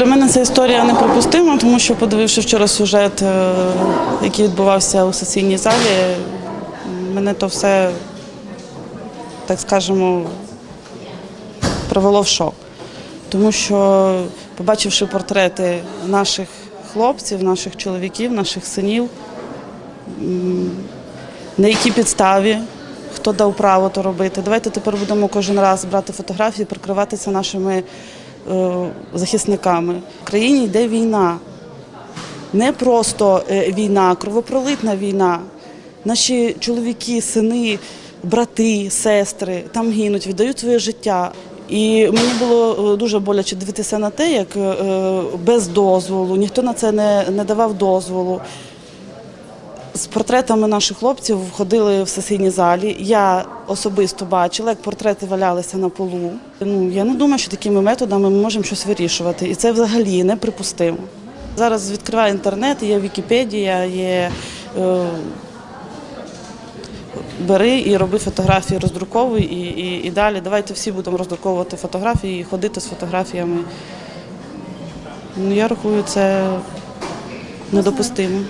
Для мене ця історія неприпустима, тому що, подививши вчора сюжет, е, який відбувався у сесійній залі, мене то все, так скажемо, привело в шок. Тому що, побачивши портрети наших хлопців, наших чоловіків, наших синів, на якій підставі, хто дав право то робити. Давайте тепер будемо кожен раз брати фотографії, прикриватися нашими захисниками. В країні йде війна. Не просто е, війна, кровопролитна війна. Наші чоловіки, сини, брати, сестри там гинуть, віддають своє життя. І мені було е, дуже боляче дивитися на те, як е, без дозволу, ніхто на це не, не давав дозволу. З портретами наших хлопців ходили в сесійній залі. Я особисто бачила, як портрети валялися на полу. Ну я не думаю, що такими методами ми можемо щось вирішувати, і це взагалі неприпустимо. Зараз відкриваю інтернет, є Вікіпедія, є е, бери і роби фотографії, роздруковуй і, і, і далі. Давайте всі будемо роздруковувати фотографії і ходити з фотографіями. Ну, я рахую, це недопустимо.